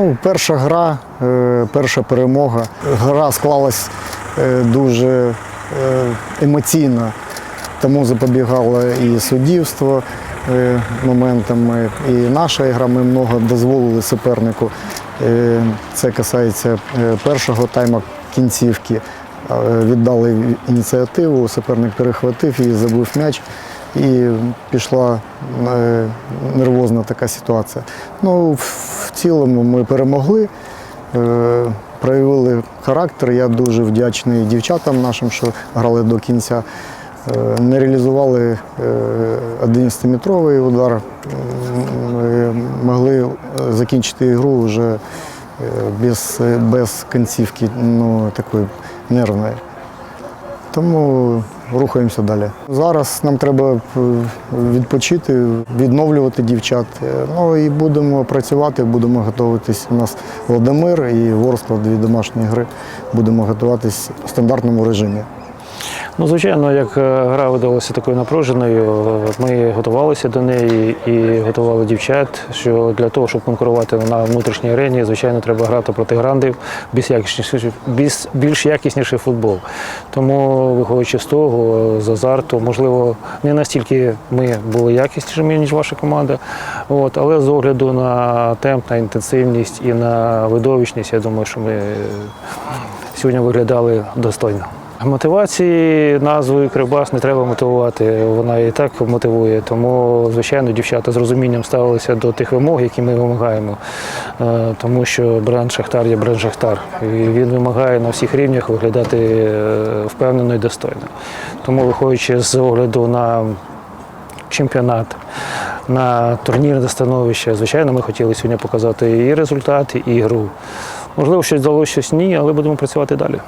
Ну, перша гра, е, перша перемога. Гра склалась е, дуже е, емоційно, тому запобігало і суддівство моментами, і наша гра. Ми много дозволили супернику. Це касається першого тайма кінцівки. Віддали ініціативу, суперник перехватив і забив м'яч. І пішла е, нервозна така ситуація. Ну, в цілому ми перемогли, е, проявили характер. Я дуже вдячний дівчатам нашим, що грали до кінця. Е, Не реалізували е, 11-метровий удар. Ми могли закінчити ігру вже без, без кінцівки ну, такої нервної. Тому рухаємося далі. Зараз нам треба е, відпочити, відновлювати дівчат. Е, Ну і будемо працювати, будемо готуватись. У нас Володимир і Ворскла, дві домашні гри. Будемо готуватись в стандартному режимі. Ну, звичайно, як е, гра видалася такою напруженою, ми готувалися до неї і готували дівчат. Що для того, щоб конкурувати на внутрішній арені, звичайно, треба грати проти грандів більш якісніший, більш, більш якісніший футбол. Тому, виходячи з того, з азарту, можливо, не настільки ми були якіснішими, ніж ваша команда. От, але з огляду на темп, на інтенсивність і на видовищність, я думаю, що ми сьогодні виглядали достойно. Мотивації назвою Кривбас не треба мотивувати, вона і так мотивує. Тому, звичайно, дівчата з розумінням ставилися до тих вимог, які ми вимагаємо. Е, Тому що бренд Шахтар є бренд Шахтар. І він вимагає на всіх рівнях виглядати е, впевнено і достойно. Тому, виходячи з огляду на чемпіонат, на турнірне становище, звичайно, ми хотіли сьогодні показати і результат, і гру. Можливо, щось вдалося, щось ні, але будемо працювати далі.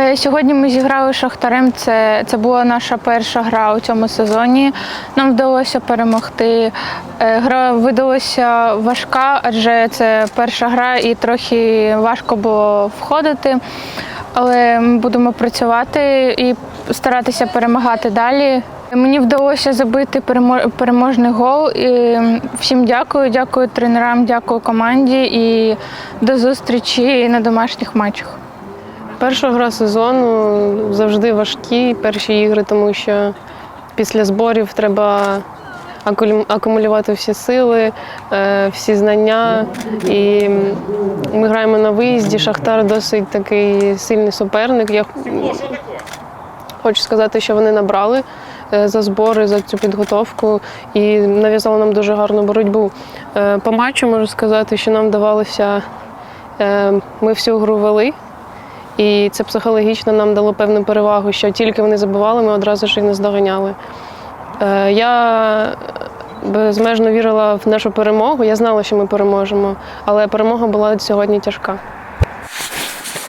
Е, Сьогодні ми зіграли Шахтарем. Це, це була наша перша гра у цьому сезоні. Нам вдалося перемогти. Е, Гра видалася важка, адже це перша гра і трохи важко було входити. Але ми будемо працювати і старатися перемагати далі. Мені вдалося забити переможний гол. І всім дякую, дякую тренерам, дякую команді і до зустрічі на домашніх матчах. Перша гра сезону завжди важкі перші ігри, тому що після зборів треба акумулювати всі сили, е, всі знання. І ми граємо на виїзді. Шахтар досить такий сильний суперник. Я хочу сказати, що вони набрали е, за збори, за цю підготовку і нав'язали нам дуже гарну боротьбу. Е, По матчу можу сказати, що нам вдавалося, е, ми всю гру вели. І це психологічно нам дало певну перевагу, що тільки вони забивали, ми одразу ж їх не здоганяли. Е, Я безмежно вірила в нашу перемогу. Я знала, що ми переможемо, але перемога була сьогодні тяжка.